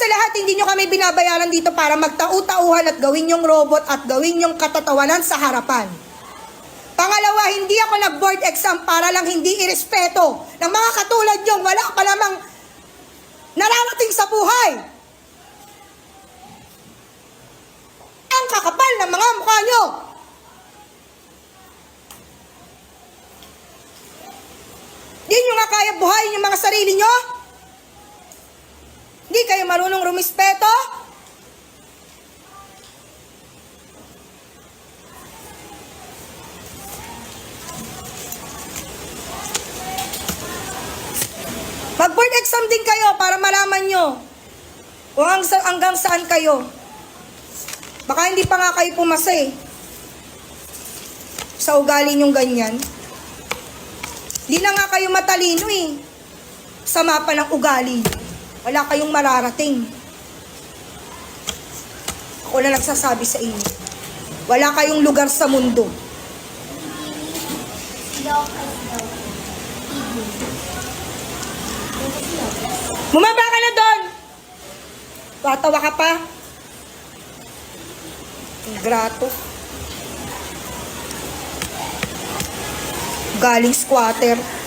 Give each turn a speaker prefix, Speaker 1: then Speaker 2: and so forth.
Speaker 1: sa lahat, hindi nyo kami binabayaran dito para magtau-tauhan at gawin yung robot at gawin yung katatawanan sa harapan. Pangalawa, hindi ako nag-board exam para lang hindi irespeto ng mga katulad yung wala pa lamang nararating sa buhay. Ang kakapal ng mga mukha nyo. Di nyo nga kaya buhayin yung mga sarili nyo? Di kayo marunong rumispeto? Mag-board exam din kayo para malaman nyo kung hanggang, saan kayo. Baka hindi pa nga kayo pumasa eh. Sa ugali nyong ganyan. Hindi na nga kayo matalino eh. Sa mapa ng ugali. Wala kayong mararating. Ako na nagsasabi sa inyo. Wala kayong lugar sa mundo. Bumaba ka na doon! Tatawa ka pa. Grato. Galing squatter.